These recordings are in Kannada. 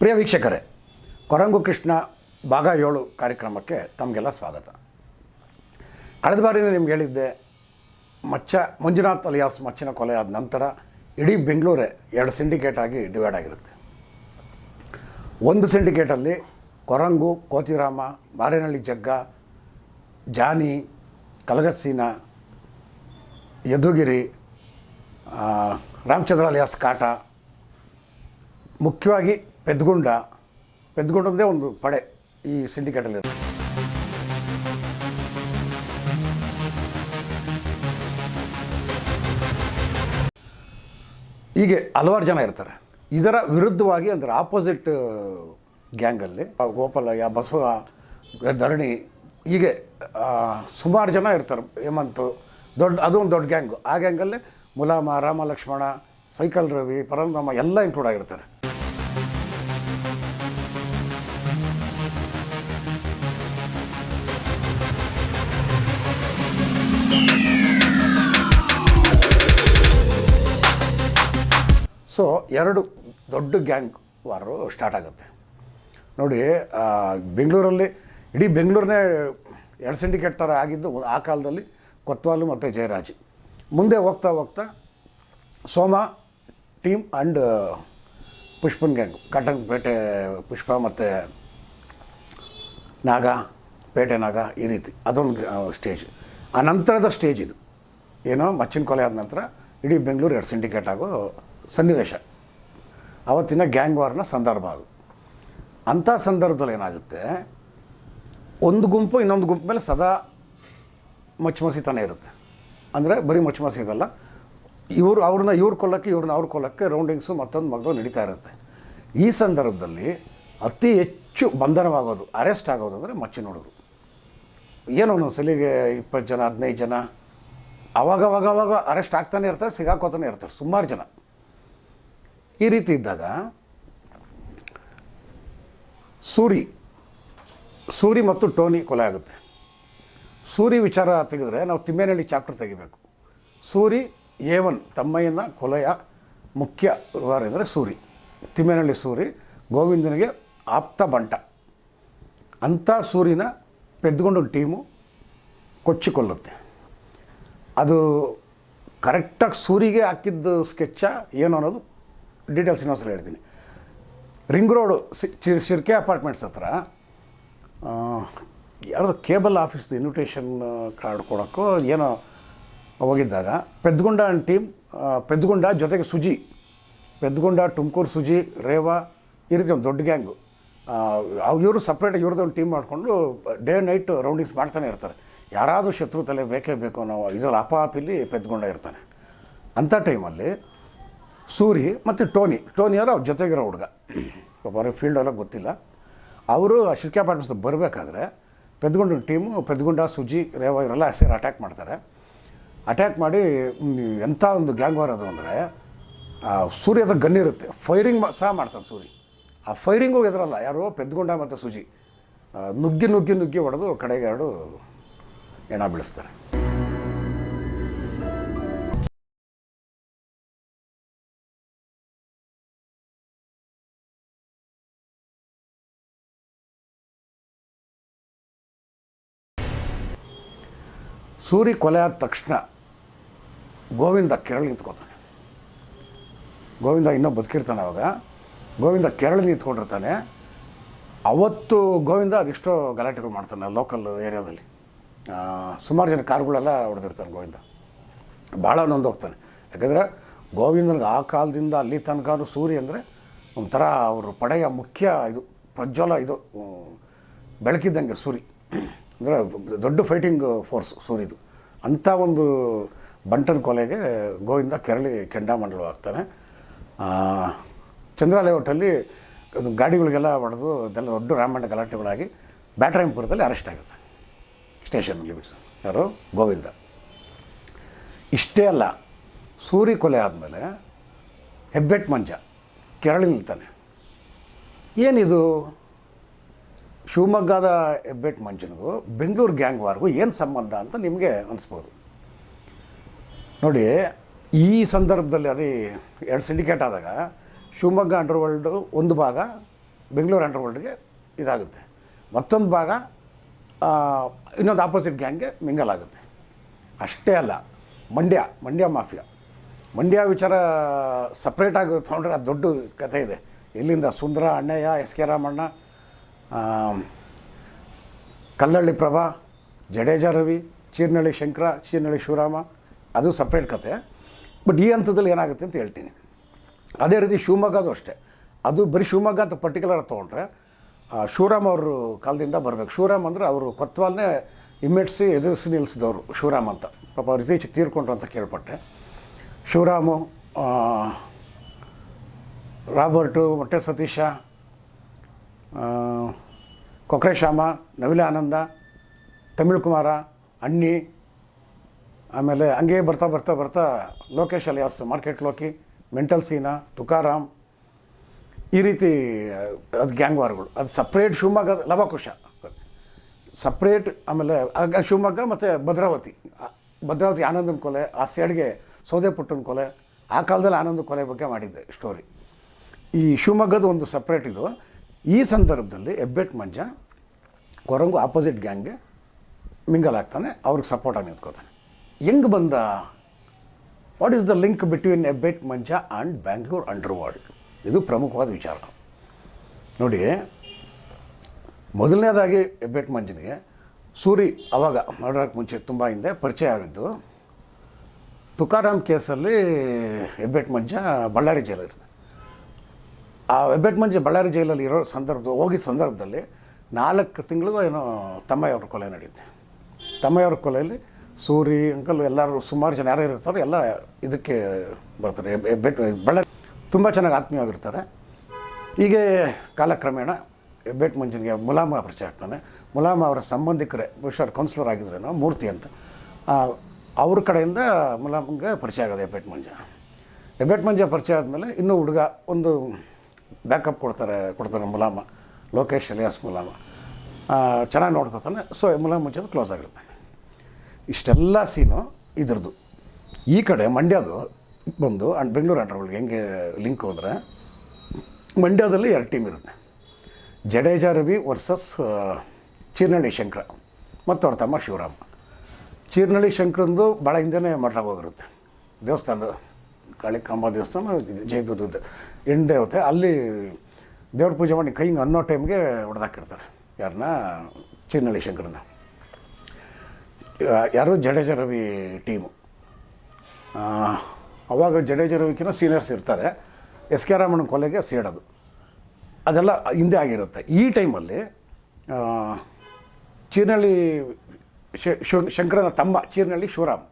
ಪ್ರಿಯ ವೀಕ್ಷಕರೇ, ಕೊರಂಗು ಕೃಷ್ಣ ಭಾಗ ಏಳು ಕಾರ್ಯಕ್ರಮಕ್ಕೆ ತಮಗೆಲ್ಲ ಸ್ವಾಗತ. ಕಳೆದ ಬಾರಿನೇ ನಿಮ್ಗೆ ಹೇಳಿದ್ದೆ, ಮಚ್ಚ, ಮಂಜುನಾಥ್ ಅಲಿಯಾಸ್ ಮಚ್ಚಿನ ಕೊಲೆ ಆದ ನಂತರ ಇಡೀ ಬೆಂಗಳೂರೇ ಎರಡು ಸಿಂಡಿಕೇಟ್ ಆಗಿ ಡಿವೈಡ್ ಆಗಿರುತ್ತೆ. ಒಂದು ಸಿಂಡಿಕೇಟಲ್ಲಿ ಕೊರಂಗು, ಕೋತಿರಾಮ ಮಾರೇನಹಳ್ಳಿ ಜಗ್ಗ, ಜಾನಿ, ಕಲಗಸ್ಸೀನ, ಯದುಗಿರಿ ರಾಮಚಂದ್ರ ಅಲಿಯಾಸ್ ಕಾಟ, ಮುಖ್ಯವಾಗಿ ಪೆದ್ಗುಂಡ. ಪೆದ್ಗುಂಡದೇ ಒಂದು ಪಡೆ ಈ ಸಿಂಡಿಕೇಟಲ್ಲಿ. ಹೀಗೆ ಹಲವಾರು ಜನ ಇರ್ತಾರೆ. ಇದರ ವಿರುದ್ಧವಾಗಿ ಅಂದರೆ ಆಪೋಸಿಟ್ ಗ್ಯಾಂಗಲ್ಲಿ ಗೋಪಾಲಯ್ಯ, ಬಸವ, ಧರಣಿ, ಹೀಗೆ ಸುಮಾರು ಜನ ಇರ್ತಾರೆ. ಹೇಮಂತು, ದೊಡ್ಡ, ಅದು ಒಂದು ದೊಡ್ಡ ಗ್ಯಾಂಗು. ಆ ಗ್ಯಾಂಗಲ್ಲಿ ಮುಲಾಮ ರಾಮ ಲಕ್ಷ್ಮಣ ಸೈಕಲ್ ರವಿ ಪರಂಧಾಮ ಎಲ್ಲ ಇನ್ಕ್ಲೂಡ್ ಆಗಿರ್ತಾರೆ. ಸೊ ಎರಡು ದೊಡ್ಡ ಗ್ಯಾಂಗ್ ವಾರು ಸ್ಟಾರ್ಟ್ ಆಗುತ್ತೆ. ನೋಡಿ ಬೆಂಗಳೂರಲ್ಲಿ, ಇಡೀ ಬೆಂಗಳೂರನ್ನೇ ಎರಡು ಸಿಂಡಿಕೇಟ್ ಥರ ಆಗಿದ್ದು ಆ ಕಾಲದಲ್ಲಿ ಕೊತ್ವಾಲು ಮತ್ತು ಜಯರಾಜ್. ಮುಂದೆ ಹೋಗ್ತಾ ಹೋಗ್ತಾ Soma, team and Pushpan gang, cotton Pete, Pushpa ಮತ್ತು ನಾಗ, ಪೇಟೆ ನಾಗ ಈ ರೀತಿ, ಅದೊಂದು ಸ್ಟೇಜ್. ಆ ನಂತರದ ಸ್ಟೇಜ್ ಇದು. ಏನೋ ಮಚ್ಚಿನ ಕೊಲೆ ಆದ ನಂತರ ಇಡೀ ಬೆಂಗಳೂರು ಎರಡು ಸಿಂಡಿಕೇಟ್ ಆಗೋ ಸನ್ನಿವೇಶ. ಅವತ್ತಿನ ಗ್ಯಾಂಗ್ ವಾರ್ನ ಸಂದರ್ಭ ಅದು. ಅಂಥ ಸಂದರ್ಭದಲ್ಲಿ ಏನಾಗುತ್ತೆ? ಒಂದು ಗುಂಪು ಇನ್ನೊಂದು ಗುಂಪು ಮೇಲೆ ಸದಾ ಮಚ್ಚಮಸಿತನ ಇರುತ್ತೆ. ಅಂದರೆ ಬರೀ ಮಚ್ಚಮಸಿ ಇದಲ್ಲ. ಇವರು ಅವ್ರನ್ನ ಇವ್ರು ಕೊಲ್ಲಕ್ಕೆ ಇವ್ರನ್ನ ಅವ್ರ ಕೊಲ್ಲಕ್ಕೆ ರೌಂಡಿಂಗ್ಸು ಮತ್ತೊಂದು ಮಗು ನಡೀತಾ ಇರುತ್ತೆ. ಈ ಸಂದರ್ಭದಲ್ಲಿ ಅತಿ ಹೆಚ್ಚು ಬಂಧನವಾಗೋದು, ಅರೆಸ್ಟ್ ಆಗೋದು ಅಂದರೆ ಮಚ್ಚಿ ಹುಡುಗರು ಏನೋ ಒಂದೊಂದು ಸಲಿಗೆ ಇಪ್ಪತ್ತು ಜನ, ಹದಿನೈದು ಜನ ಅವಾಗ ಅವಾಗ ಅವಾಗ ಅರೆಸ್ಟ್ ಆಗ್ತಾನೆ ಇರ್ತಾರೆ, ಸಿಗಾಕೋತಾನೆ ಇರ್ತಾರೆ, ಸುಮಾರು ಜನ. ಈ ರೀತಿ ಇದ್ದಾಗ ಸೂರಿ ಸೂರಿ ಮತ್ತು ಟೋನಿ ಕೊಲೆ ಆಗುತ್ತೆ. ಸೂರಿ ವಿಚಾರ ತೆಗೆದ್ರೆ ನಾವು ತಿಮ್ಮೇನಹಳ್ಳಿ ಚಾಪ್ಟರ್ ತೆಗಿಬೇಕು. ಸೂರಿ ಏವನ್ ತಮ್ಮಯ್ಯನ ಕೊಲೆಯ ಮುಖ್ಯ ವಾರ ಅಂದರೆ ಸೂರಿ. ತಿಮ್ಮೇನಹಳ್ಳಿ ಸೂರಿ, ಗೋವಿಂದನಿಗೆ ಆಪ್ತ ಬಂಟ. ಅಂಥ ಸೂರಿನ ಪೆದ್ದುಕೊಂಡು ಟೀಮು ಕೊಚ್ಚಿಕೊಳ್ಳುತ್ತೆ. ಅದು ಕರೆಕ್ಟಾಗಿ ಸೂರಿಗೆ ಹಾಕಿದ್ದು ಸ್ಕೆಚ್ಚ ಏನು ಅನ್ನೋದು ಡೀಟೇಲ್ಸ್ ಇನ್ನೊಂದ್ಸಲ ಹೇಳ್ತೀನಿ. ರಿಂಗ್ ರೋಡು ಶಿರ್ಕೆ ಅಪಾರ್ಟ್ಮೆಂಟ್ಸ್ ಹತ್ರ ಯಾರ್ದು ಕೇಬಲ್ ಆಫೀಸ್ದು ಇನ್ವಿಟೇಷನ್ ಕಾರ್ಡ್ ಕೊಡೋಕ್ಕೋ ಏನೋ ಹೋಗಿದ್ದಾಗ, ಪೆದ್ಗುಂಡ ಅಂಡ್ ಟೀಮ್ ಪೆದ್ಗುಂಡ ಜೊತೆಗೆ ಸುಜಿ, ಪೆದ್ಗುಂಡ, ತುಮಕೂರು ಸುಜಿ, ರೇವಾ, ಈ ರೀತಿ ಒಂದು ದೊಡ್ಡ ಗ್ಯಾಂಗು ಇವರು ಸಪ್ರೇಟ್ ಇವ್ರದ್ದು ಒಂದು ಟೀಮ್ ಮಾಡಿಕೊಂಡು ಡೇ ನೈಟ್ ರೌಂಡಿಂಗ್ಸ್ ಮಾಡ್ತಾನೆ ಇರ್ತಾರೆ. ಯಾರಾದರೂ ಶತ್ರು ತಲೆ ಬೇಕೇ ಬೇಕು ಅನ್ನೋ ಇದರಲ್ಲಿ ಅಪಾಪಿಲಿ ಪೆದ್ಗುಂಡ ಇರ್ತಾನೆ. ಅಂಥ ಟೈಮಲ್ಲಿ ಸೂರಿ ಮತ್ತು ಟೋನಿ. ಟೋನಿ ಟೋನಿಯವರು ಅವ್ರ ಜೊತೆಗಿರೋ ಹುಡುಗ. ಅವ್ರಿಗೆ ಫೀಲ್ಡ್ ಎಲ್ಲ ಗೊತ್ತಿಲ್ಲ. ಅವರು ಶಿರ್ಕೆ ಅಪಾರ್ಟ್ಮೆಂಟ್ಸ್ ಬರಬೇಕಾದ್ರೆ ಪೆದ್ಗುಂಡ ಟೀಮು ಪೆದ್ಗುಂಡ, ಸುಜಿ, ರೇವ ಇವರೆಲ್ಲ ಸೇರಿ ಅಟ್ಯಾಕ್ ಮಾಡ್ತಾರೆ. ಅಟ್ಯಾಕ್ ಮಾಡಿ ಎಂಥ ಒಂದು ಗ್ಯಾಂಗ್ ವಾರ್ ಅದು ಅಂದರೆ ಸೂರ್ಯ ಹತ್ರ ಗನ್ ಇರುತ್ತೆ. ಫೈರಿಂಗ್ ಸಹ ಮಾಡ್ತಾನೆ ಸೂರಿ. ಆ ಫೈರಿಂಗು ಎದುರಲ್ಲ, ಯಾರೋ ಪೆದ್ಗುಂಡ ಮತ್ತು ಸುಜಿ. ನುಗ್ಗಿ ನುಗ್ಗಿ ನುಗ್ಗಿ ಹೊಡೆದು ಕಡೆಗೆ ಎರಡು ಎಣ ಬೀಳಿಸ್ತಾರೆ. ಸೂರಿ ಕೊಲೆ ಆದ ತಕ್ಷಣ ಗೋವಿಂದ ಕೆರಳು ನಿಂತ್ಕೋತಾನೆ. ಗೋವಿಂದ ಇನ್ನೂ ಬದುಕಿರ್ತಾನೆ ಅವಾಗ. ಗೋವಿಂದ ಕೆರಳು ನಿಂತ್ಕೊಂಡಿರ್ತಾನೆ. ಅವತ್ತು ಗೋವಿಂದ ಅದೆಷ್ಟೋ ಗಲಾಟೆಗಳು ಮಾಡ್ತಾನೆ ಲೋಕಲ್ ಏರಿಯಾದಲ್ಲಿ. ಸುಮಾರು ಜನ ಕಾರ್ಗಳೆಲ್ಲ ಹೊಡೆದಿರ್ತಾನೆ ಗೋವಿಂದ. ಭಾಳ ನೊಂದು ಹೋಗ್ತಾನೆ. ಯಾಕಂದರೆ ಗೋವಿಂದನಿಗೆ ಆ ಕಾಲದಿಂದ ಅಲ್ಲಿ ತನಕ ಸೂರಿ ಅಂದರೆ ಒಂಥರ ಅವರು ಪಡೆಯ ಮುಖ್ಯ ಇದು, ಪ್ರಜ್ವಲ ಇದು ಬೆಳಕಿದ್ದಂಗೆ ಸೂರಿ. ಅಂದರೆ ದೊಡ್ಡ ಫೈಟಿಂಗ್ ಫೋರ್ಸ್ ಸೂರಿದು ಅಂಥ ಒಂದು ಬಂಟನ್ ಕೊಲೆಗೆ ಗೋವಿಂದ ಕೆರಳಿ ಕೆಂಡಾಮಂಡಲವಾಗ್ತಾನೆ ಚಂದ್ರ ಲೇಔಟಲ್ಲಿ ಅದು ಗಾಡಿಗಳಿಗೆಲ್ಲ ಹೊಡೆದು ಅದೆಲ್ಲ ದೊಡ್ಡ ರಾಮಣ್ಣ ಗಲಾಟೆಗಳಾಗಿ ಬ್ಯಾಟ್ರಾಯಂಪುರದಲ್ಲಿ ಅರೆಸ್ಟ್ ಆಗುತ್ತೆ. ಸ್ಟೇಷನ್ ಲಿಮಿಟ್ಸ್ ಯಾರು? ಗೋವಿಂದ. ಇಷ್ಟೇ ಅಲ್ಲ, ಸೂರಿ ಕೊಲೆ ಆದಮೇಲೆ ಹೆಬ್ಬೆಟ್ ಮಂಜ ಕೆರಳಿ ನಿಲ್ತಾನೆ. ಏನಿದು? ಶಿವಮೊಗ್ಗದ ಹೆಬ್ಬೆಟ್ ಮಂಜನಿಗೂ ಬೆಂಗಳೂರು ಗ್ಯಾಂಗ್ ವಾರ್ಗೂ ಏನು ಸಂಬಂಧ ಅಂತ ನಿಮಗೆ ಅನಿಸ್ಬೋದು? ನೋಡಿ, ಈ ಸಂದರ್ಭದಲ್ಲಿ ಅದೇ ಎರಡು ಸಿಂಡಿಕೇಟ್ ಆದಾಗ ಶಿವಮೊಗ್ಗ ಅಂಡರ್ವರ್ಲ್ಡು ಒಂದು ಭಾಗ ಬೆಂಗಳೂರು ಅಂಡರ್ವರ್ಲ್ಡ್ಗೆ ಇದಾಗುತ್ತೆ. ಮತ್ತೊಂದು ಭಾಗ ಇನ್ನೊಂದು ಆಪೋಸಿಟ್ ಗ್ಯಾಂಗ್ಗೆ ಮಿಂಗಲ್ ಆಗುತ್ತೆ. ಅಷ್ಟೇ ಅಲ್ಲ, ಮಂಡ್ಯ ಮಂಡ್ಯ ಮಾಫಿಯಾ. ಮಂಡ್ಯ ವಿಚಾರ ಸಪ್ರೇಟಾಗಿ ತೊಗೊಂಡ್ರೆ ಅದು ದೊಡ್ಡ ಕಥೆ ಇದೆ. ಇಲ್ಲಿಂದ ಸುಂದರ ಅಣ್ಣಯ್ಯ, ಎಸ್ ಕೆ ರಾಮಣ್ಣ ಕಲ್ಲಳ್ಳಿ ಪ್ರಭಾ, ಜಡೇಜಾ ರವಿ, ಚೀರ್ನಳ್ಳಿ ಶಂಕರ, ಚೀರ್ನಳ್ಳಿ ಶಿವರಾಮ, ಅದು ಸಪ್ರೇಟ್ ಕತೆ. ಬಟ್ ಈ ಹಂತದಲ್ಲಿ ಏನಾಗುತ್ತೆ ಅಂತ ಹೇಳ್ತೀನಿ. ಅದೇ ರೀತಿ ಶಿವಮೊಗ್ಗದು ಅಷ್ಟೇ. ಅದು ಬರೀ ಶಿವಮೊಗ್ಗ ಅಂತ ಪರ್ಟಿಕ್ಯುಲರ್ ತೊಗೊಂಡ್ರೆ ಶಿವರಾಮ್ ಅವರು ಕಾಲದಿಂದ ಬರಬೇಕು. ಶಿವರಾಮ್ ಅಂದರೆ ಅವರು ಕೊತ್ವಾಲ್ನೇ ಇಮ್ಮೆಟ್ಸಿ ಎದುರಿಸಿ ನಿಲ್ಲಿಸಿದವರು ಶಿವರಾಮ್ ಅಂತ. ಪಾಪ ಅವ್ರು ಇತ್ತೀಚೆಗೆ ತೀರ್ಕೊಂಡ್ರು ಅಂತ ಕೇಳ್ಪಟ್ಟೆ. ಶಿವರಾಮು ರಾಬರ್ಟು, ಮೊಟ್ಟೆ ಸತೀಶ ಆ, ನವಿಲ ಆನಂದ ತಮಿಳ್ ಕುಮಾರ ಅಣ್ಣಿ ಆಮೇಲೆ ಹಂಗೆ ಬರ್ತಾ ಬರ್ತಾ ಬರ್ತಾ Lokesh alias market Loki mental Seena Tukaram ಈ ರೀತಿ ಅದು ಗ್ಯಾಂಗ್ ವಾರ್ಗಳು. ಅದು ಸಪ್ರೇಟ್ ಶಿವಮೊಗ್ಗ ಲವಕುಶ. ಸಪ್ರೇಟ್ ಆಮೇಲೆ ಆಗ ಶಿವಮೊಗ್ಗ ಮತ್ತು ಭದ್ರಾವತಿ. ಭದ್ರಾವತಿ ಆನಂದನ ಕೊಲೆ ಆ ಸೈಡ್ಗೆ ಸೌದೆ ಪುಟ್ಟನ ಕೊಲೆ ಆ ಕಾಲದಲ್ಲಿ ಆನಂದ ಕೊಲೆ ಬಗ್ಗೆ ಮಾಡಿದ್ದೆ ಸ್ಟೋರಿ ಈ ಶಿವಮೊಗ್ಗದ ಒಂದು ಸಪ್ರೇಟ್ ಇದು. ಈ ಸಂದರ್ಭದಲ್ಲಿ ಹೆಬ್ಬೆಟ್ ಮಂಜ, ಕೊರಂಗು ಆಪೋಸಿಟ್ ಗ್ಯಾಂಗ್ಗೆ ಮಿಂಗಲ್ ಆಗ್ತಾನೆ, ಅವ್ರಿಗೆ ಸಪೋರ್ಟಾಗಿ ನಿಂತ್ಕೋತಾನೆ ಹೆಂಗೆ ಬಂದ? What is the link between Hebbet Manja and Bangalore underworld ಇದು ಪ್ರಮುಖವಾದ ವಿಚಾರ. ನೋಡಿ, ಮೊದಲನೇದಾಗಿ ಹೆಬ್ಬೆಟ್ ಮಂಜನಿಗೆ ಸೂರಿ ಅವಾಗ ಮಾಡೋಕ್ಕೆ ಮುಂಚೆ ತುಂಬ ಹಿಂದೆ ಪರಿಚಯ ಆಗಿದ್ದು, ತುಕಾರಾಮ್ ಕೇಸಲ್ಲಿ ಹೆಬ್ಬೆಟ್ ಮಂಜ ಬಳ್ಳಾರಿ ಜೈಲಿರುತ್ತೆ ಆ ಹೆಬ್ಬೆಟ್ ಮಂಜ ಬಳ್ಳಾರಿ ಜೈಲಲ್ಲಿ ಇರೋ ಸಂದರ್ಭ ಹೋಗಿದ್ದ ಸಂದರ್ಭದಲ್ಲಿ ನಾಲ್ಕು ತಿಂಗಳಿಗೂ ಏನೋ ತಮ್ಮಯ್ಯವ್ರ ಕೊಲೆ ನಡೆಯುತ್ತೆ ತಮ್ಮಯ್ಯವ್ರ ಕೊಲೆಯಲ್ಲಿ ಸೂರಿ, ಅಂಕಲ್ ಎಲ್ಲರೂ ಸುಮಾರು ಜನ ಯಾರು ಇರ್ತಾರೋ ಎಲ್ಲ ಇದಕ್ಕೆ ಬರ್ತಾರೆ. ಹೆಬ್- ಹೆಬ್ಬೆಟ್ ಬಳ್ಳಾರಿ ತುಂಬ ಚೆನ್ನಾಗಿ ಆತ್ಮೀಯವಾಗಿರ್ತಾರೆ. ಹೀಗೆ ಕಾಲಕ್ರಮೇಣ ಹೆಬ್ಬೆಟ್ ಮಂಜನಿಗೆ ಮುಲಾಮ ಪರಿಚಯ ಆಗ್ತಾನೆ. ಮುಲಾಮ ಅವರ ಸಂಬಂಧಿಕರೇ ಬಹುಶಃ ಕೌನ್ಸಿಲರ್ ಆಗಿದ್ರೇನೋ, ಮೂರ್ತಿ ಅಂತ. ಅವ್ರ ಕಡೆಯಿಂದ ಮುಲಾಮಗೆ ಪರಿಚಯ ಆಗೋದು ಹೆಬ್ಬೆಟ್ ಮಂಜ ಹೆಬ್ಬೆಟ್ ಮಂಜ ಪರಿಚಯ ಆದಮೇಲೆ ಇನ್ನೂ ಹುಡುಗ, ಒಂದು ಬ್ಯಾಕಪ್ ಕೊಡ್ತಾರೆ ಕೊಡ್ತಾರೆ ಮುಲಾಮ, ಲೋಕೇಶ್ ಅಲಿಯಾಸ್ ಮುಲಾಮ. ಚೆನ್ನಾಗಿ ನೋಡ್ಕೊತಾನೆ. ಸೊ ಮುಲಾಮ್ ಮುಂಚೆ ಕ್ಲೋಸ್ ಆಗಿರುತ್ತೆ. ಇಷ್ಟೆಲ್ಲ ಸೀನು ಇದ್ರದ್ದು. ಈ ಕಡೆ ಮಂಡ್ಯದು ಬಂದು ಅಂಡ್ ಬೆಂಗಳೂರು ಅಂಡರ್ವರ್ಲ್ಡ್ಗೆ ಹೆಂಗೆ ಲಿಂಕ್ ಹೋದರೆ, ಮಂಡ್ಯದಲ್ಲಿ ಎರಡು ಟೀಮ್ ಇರುತ್ತೆ. ಜಡೇಜಾ ರವಿ ವರ್ಸಸ್ ಚೀರ್ನಳ್ಳಿ ಶಂಕರ ಮತ್ತು ಅವ್ರ ತಮ್ಮ ಶಿವರಾಮ. ಚೀರ್ನಳ್ಳಿ ಶಂಕರಂದು ಭಾಳ ಹಿಂದೆನೇ ಮಠ ಹೋಗಿರುತ್ತೆ. ದೇವಸ್ಥಾನದ ಕಾಳಿಕಾಂಬ ದೇವಸ್ಥಾನ ಜಯದುರ್ಗದ ಎಂಡೆ ದೇವತೆ ಅಲ್ಲಿ ದೇವ್ರ ಪೂಜೆ ಮಾಡಿ ಕೈ ಹಿಂಗೆ ಅನ್ನೋ ಟೈಮ್ಗೆ ಹೊಡೆದಾಕಿರ್ತಾರೆ. ಯಾರನ್ನ ಚಿನ್ನಳ್ಳಿ ಶಂಕರನ್ನ. ಯಾರೋ ಜಡೇಜ ರವಿ ಟೀಮು ಅವಾಗ ಜಡೇಜ ರವಿಕಿನ ಸೀನಿಯರ್ಸ್ ಇರ್ತಾರೆ. ಎಸ್ ಕೆ ರಾಮಣ್ಣ ಕೊಲೆಗೆ ಸೇಡೋದು. ಅದೆಲ್ಲ ಹಿಂದೆ ಆಗಿರುತ್ತೆ. ಈ ಟೈಮಲ್ಲಿ ಚೀರ್ನಳ್ಳಿ ಶಂಕರನ ತಮ್ಮ ಚೀರ್ನಳ್ಳಿ ಶಿವರಾಮ್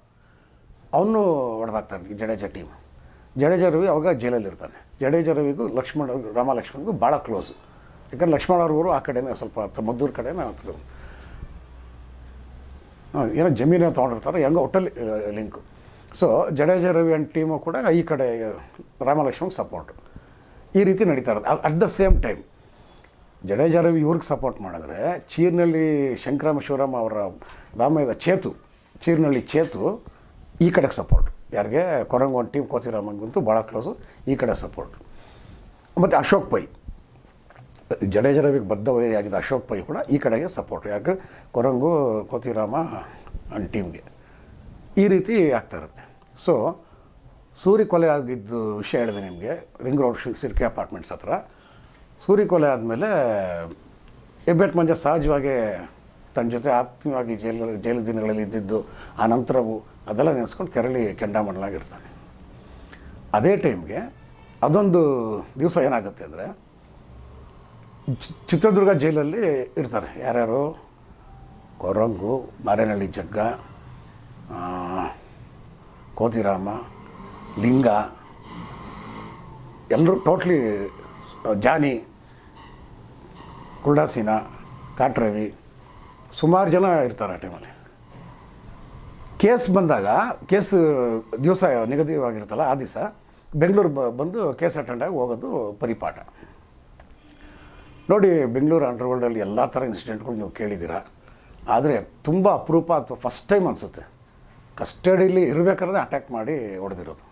ಅವನು ಹೊಡೆದಾಗ್ತಾರೆ ಜಡೇಜ ಟೀಮ್ ಜಡೇಜ ರವಿ ಅವಾಗ ಜೈಲಲ್ಲಿ ಇರ್ತಾನೆ. ಜಡೇಜ ರವಿಗೂ ಲಕ್ಷ್ಮಣ ರಾಮ ಲಕ್ಷ್ಮಣ್ಗೂ ಭಾಳ ಕ್ಲೋಸ್ ಯಾಕಂದ್ರೆ ಲಕ್ಷ್ಮಣ ಅವರು ಆ ಕಡೆನೇ ಸ್ವಲ್ಪ ಮದ್ದೂರು ಕಡೆನೇ ಏನೋ ಜಮೀನ ತೊಗೊಂಡಿರ್ತಾರೆ, ಹೆಂಗೋ hotel link so Jadeja Ravi and team ಕೂಡ ಈ ಕಡೆ ರಾಮಲಕ್ಷ್ಮಣ್ ಸಪೋರ್ಟ್ ಈ ರೀತಿ ನಡೀತಾ ಇರೋದು. At the same time Jadeja Ravi ಇವ್ರಿಗೆ ಸಪೋರ್ಟ್ ಮಾಡಿದ್ರೆ ಚೀರ್ನಳ್ಳಿ ಶಂಕರಾಮ ಶಿವರಾಮ ಅವರ ರಾಮಯ್ಯದ ಚೇತು, ಚೀರ್ನಳ್ಳಿ ಚೇತು ಈ ಕಡೆಗೆ ಸಪೋರ್ಟ್ ಯಾರಿಗೆ? ಕೊರಂಗ್ ಒಂದು ಟೀಮ್ ಕೋತಿರಾಮನ್ಗಂತೂ ಭಾಳ ಕ್ಲೋಸು ಈ ಕಡೆ ಸಪೋರ್ಟ್ ಮತ್ತು ಅಶೋಕ್ ಪೈ. ಜಡೇಜ ರವಿಗೆ ಬದ್ಧವಾಗಿದ್ದ ಅಶೋಕ್ ಪೈ ಕೂಡ ಈ ಕಡೆಗೆ ಸಪೋರ್ಟ್ ಯಾಕೆ? ಕೊರಂಗು ಕೋತಿರಾಮ ಅಂಡ್ ಟೀಮ್ಗೆ ಈ ರೀತಿ ಆಗ್ತಾ ಇರುತ್ತೆ. ಸೊ ಸೂರಿ ಕೊಲೆ ಆಗಿದ್ದು ವಿಷಯ ಹೇಳಿದೆ ನಿಮಗೆ ರಿಂಗ್ ರೋಡ್ ಸಿರ್ಕೆ ಅಪಾರ್ಟ್ಮೆಂಟ್ಸ್ ಹತ್ರ. ಸೂರಿ ಕೊಲೆ ಆದಮೇಲೆ ಹೆಬ್ಬೆಟ್ ಮಂಜ ಸಹಜವಾಗಿ ತನ್ನ ಜೊತೆ ಆತ್ಮೀಯವಾಗಿ ಜೈಲು ಜೈಲು ದಿನಗಳಲ್ಲಿ ಇದ್ದಿದ್ದು, ಆ ನಂತರವು ಅದೆಲ್ಲ ನೆನೆಸ್ಕೊಂಡು ಕೆರಳಿ ಕೆಂಡಾಮಣ್ಣಾಗಿರ್ತಾನೆ ಅದೇ ಟೈಮ್ಗೆ ಅದೊಂದು ದಿವಸ ಏನಾಗುತ್ತೆ ಅಂದರೆ ಚಿತ್ರದುರ್ಗ ಜೈಲಲ್ಲಿ ಇರ್ತಾರೆ. ಯಾರ್ಯಾರು? ಕೊರಂಗು, ಮಾರೇನಹಳ್ಳಿ ಜಗ್ಗ ಕೋತಿರಾಮ, ಲಿಂಗ, ಎಲ್ಲರೂ ಟೋಟ್ಲಿ ಜಾನಿ ಕುಲ್ಡಾಸೀನ ಕಾಟ್ರವಿ, ಸುಮಾರು ಜನ ಇರ್ತಾರೆ ಆ ಟೈಮಲ್ಲಿ. ಕೇಸ್ ಬಂದಾಗ, ಕೇಸ್ ದಿವಸ ನಿಗದಿವಾಗಿರುತ್ತಲ್ಲ, ಆ ದಿವಸ ಬೆಂಗಳೂರು ಬಂದು ಕೇಸ್ ಅಟೆಂಡ್ ಆಗಿ ಹೋಗೋದು ಪರಿಪಾಠ. ನೋಡಿ, ಬೆಂಗಳೂರು ಅಂಡರ್ವರ್ಲ್ಡಲ್ಲಿ ಎಲ್ಲ ಥರ ಇನ್ಸಿಡೆಂಟ್ಗಳು ನೀವು ಕೇಳಿದ್ದೀರಾ. ಆದರೆ ತುಂಬ ಅಪರೂಪ ಅಥವಾ ಫಸ್ಟ್ ಟೈಮ್ ಅನಿಸುತ್ತೆ. ಕಸ್ಟಡಿಲಿ ಇರಬೇಕಾದ್ರೆ ಅಟ್ಯಾಕ್ ಮಾಡಿ ಹೊಡೆದಿರೋದು.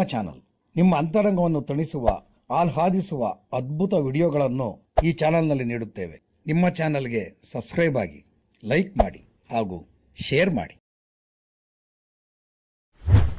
ನಮ್ಮ ಚಾನಲ್ ನಿಮ್ಮ ಅಂತರಂಗವನ್ನು ತಣಿಸುವ ಆಹ್ಲಾದಿಸುವ ಅದ್ಭುತ ವಿಡಿಯೋಗಳನ್ನು ಈ ಚಾನಲ್ನಲ್ಲಿ ನೀಡುತ್ತೇವೆ. ನಿಮ್ಮ ಚಾನಲ್ಗೆ ಸಬ್ಸ್ಕ್ರೈಬ್ ಆಗಿ ಲೈಕ್ ಮಾಡಿ ಹಾಗೂ ಶೇರ್ ಮಾಡಿ.